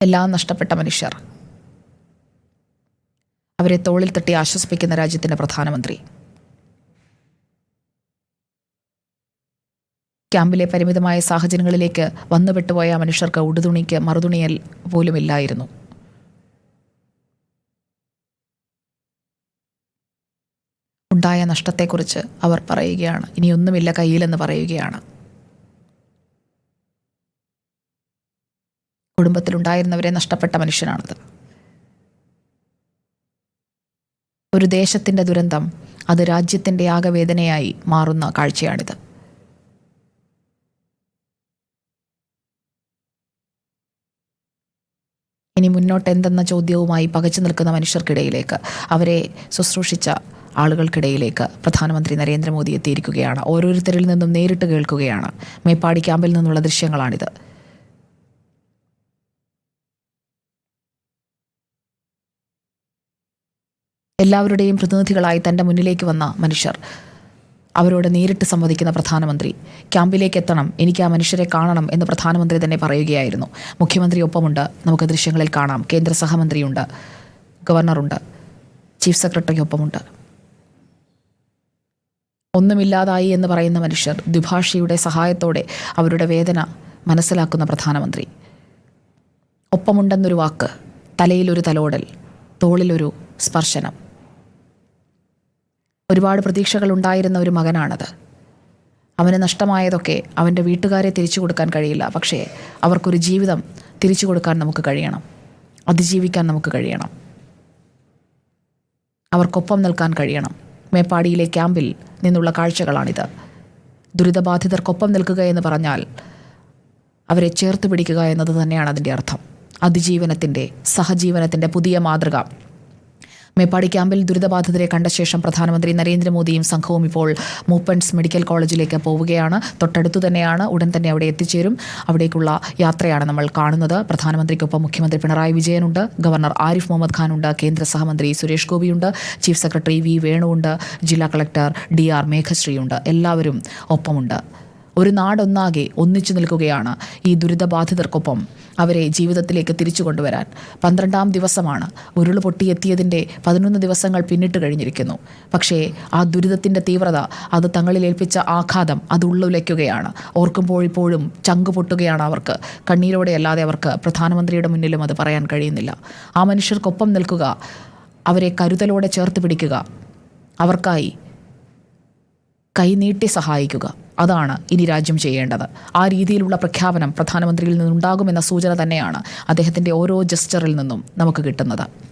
എല്ലാം നഷ്ടപ്പെട്ട മനുഷ്യർ. അവരെ തോളിൽ തട്ടി ആശ്വസിപ്പിക്കുന്ന രാജ്യത്തിന്റെ പ്രധാനമന്ത്രി. ക്യാമ്പിലെ പരിമിതമായ സാഹചര്യങ്ങളിലേക്ക് വന്നുപെട്ടുപോയ മനുഷ്യർക്ക് ഉടുതുണിക്ക് മറുതുണിയൽ പോലുമില്ലായിരുന്നു ഉണ്ടായ നഷ്ടത്തെക്കുറിച്ച് അവർ പറയുകയാണ്. ഇനിയൊന്നുമില്ല കയ്യിലെന്ന് പറയുകയാണ്. കുടുംബത്തിലുണ്ടായിരുന്നവരെ നഷ്ടപ്പെട്ട മനുഷ്യനാണത്. ഒരു ദേശത്തിന്റെ ദുരന്തം അത് രാജ്യത്തിന്റെ ആകവേദനയായി മാറുന്ന കാഴ്ചയാണിത്. ഇനി മുന്നോട്ട് എന്തെന്ന ചോദ്യവുമായി പകച്ചു നിൽക്കുന്ന മനുഷ്യർക്കിടയിലേക്ക് അവരെ ശുശ്രൂഷിച്ച ആളുകൾക്കിടയിലേക്ക് പ്രധാനമന്ത്രി നരേന്ദ്രമോദി എത്തിയിരിക്കുകയാണ്. ഓരോരുത്തരിൽ നിന്നും നേരിട്ട് കേൾക്കുകയാണ്. മേപ്പാടി ക്യാമ്പിൽ നിന്നുള്ള ദൃശ്യങ്ങളാണിത്. എല്ലാവരുടെയും പ്രതിനിധികളായി തന്റെ മുന്നിലേക്ക് വന്ന മനുഷ്യർ. അവരോട് നേരിട്ട് സംവദിക്കുന്ന പ്രധാനമന്ത്രി ക്യാമ്പിലേക്ക് എത്തണം എനിക്ക് ആ മനുഷ്യരെ കാണണം എന്ന് പ്രധാനമന്ത്രി തന്നെ പറയുകയായിരുന്നു. മുഖ്യമന്ത്രി ഒപ്പമുണ്ട് നമുക്ക് ദൃശ്യങ്ങളിൽ കാണാം കേന്ദ്ര സഹമന്ത്രിയുണ്ട് ഗവർണറുണ്ട് ചീഫ് സെക്രട്ടറി ഒപ്പമുണ്ട്. ഒന്നുമില്ലാതായി എന്ന് പറയുന്ന മനുഷ്യർ ദ്വിഭാഷിയുടെ സഹായത്തോടെ അവരുടെ വേദന മനസ്സിലാക്കുന്ന പ്രധാനമന്ത്രി. ഒപ്പമുണ്ടെന്നൊരു വാക്ക് തലയിലൊരു തലോടൽ തോളിലൊരു സ്പർശനം. ഒരുപാട് പ്രതീക്ഷകൾ ഉണ്ടായിരുന്ന ഒരു മകനാണത്. അവന് നഷ്ടമായതൊക്കെ അവന്റെ വീട്ടുകാരെ തിരിച്ചു കൊടുക്കാൻ കഴിയില്ല. പക്ഷേ അവർക്കൊരു ജീവിതം തിരിച്ചു കൊടുക്കാൻ നമുക്ക് കഴിയണം. അതിജീവിക്കാൻ നമുക്ക് കഴിയണം. അവർക്കൊപ്പം നിൽക്കാൻ കഴിയണം. മേപ്പാടിയിലെ ക്യാമ്പിൽ നിന്നുള്ള കാഴ്ചകളാണിത്. ദുരിതബാധിതർക്കൊപ്പം നിൽക്കുക എന്ന് പറഞ്ഞാൽ അവരെ ചേർത്ത് പിടിക്കുക എന്നത് തന്നെയാണ് അതിന്റെ അർത്ഥം. അതിജീവനത്തിന്റെ സഹജീവനത്തിന്റെ പുതിയ മാതൃക. മേപ്പാടി ക്യാമ്പിൽ ദുരിതബാധിതരെ കണ്ട ശേഷം പ്രധാനമന്ത്രി നരേന്ദ്രമോദിയും സംഘവും ഇപ്പോൾ മൂപ്പൻസ് മെഡിക്കൽ കോളേജിലേക്ക് പോവുകയാണ്. തൊട്ടടുത്തു തന്നെയാണ് ഉടൻ തന്നെ അവിടെ എത്തിച്ചേരും. അവിടേക്കുള്ള യാത്രയാണ് നമ്മൾ കാണുന്നത്. പ്രധാനമന്ത്രിക്കൊപ്പം മുഖ്യമന്ത്രി പിണറായി വിജയനുണ്ട്. ഗവർണർ ആരിഫ് മുഹമ്മദ് ഖാനുണ്ട്. കേന്ദ്ര സഹമന്ത്രി സുരേഷ് ഗോപിയുണ്ട്. ചീഫ് സെക്രട്ടറി വി വേണുവുണ്ട് ജില്ലാ കളക്ടർ ഡി ആർ മേഘശ്രീയുണ്ട്. എല്ലാവരും ഒപ്പമുണ്ട്. ഒരു നാടൊന്നാകെ ഒന്നിച്ചു നിൽക്കുകയാണ് ഈ ദുരിതബാധിതർക്കൊപ്പം അവരെ ജീവിതത്തിലേക്ക് തിരിച്ചു കൊണ്ടുവരാൻ. പന്ത്രണ്ടാം ദിവസമാണ് ഉരുൾ പൊട്ടിയെത്തിയതിന്റെ പതിനൊന്ന് ദിവസങ്ങൾ പിന്നിട്ട് കഴിഞ്ഞിരിക്കുന്നു. പക്ഷേ ആ ദുരിതത്തിന്റെ തീവ്രത അത് തങ്ങളിൽ ഏൽപ്പിച്ച ആഘാതം അത് ഉള്ളുലയ്ക്കുകയാണ്. ഓർക്കുമ്പോൾ ഇപ്പോഴും ചങ്ക് പൊട്ടുകയാണ് അവർക്ക്. കണ്ണീരോടെ അല്ലാതെ അവർക്ക് പ്രധാനമന്ത്രിയുടെ മുന്നിലും അത് പറയാൻ കഴിയുന്നില്ല. ആ മനുഷ്യർക്കൊപ്പം നിൽക്കുക അവരെ കരുതലോടെ ചേർത്ത് പിടിക്കുക. അവർക്കായി കൈനീട്ടി സഹായിക്കുക. അതാണ് ഇനി രാജ്യം ചെയ്യേണ്ടത്. ആ രീതിയിലുള്ള പ്രഖ്യാപനം പ്രധാനമന്ത്രിയിൽ നിന്നുണ്ടാകുമെന്ന സൂചന തന്നെയാണ് അദ്ദേഹത്തിന്റെ ഓരോ ജസ്റ്ററിൽ നിന്നും നമുക്ക് കിട്ടുന്നത്.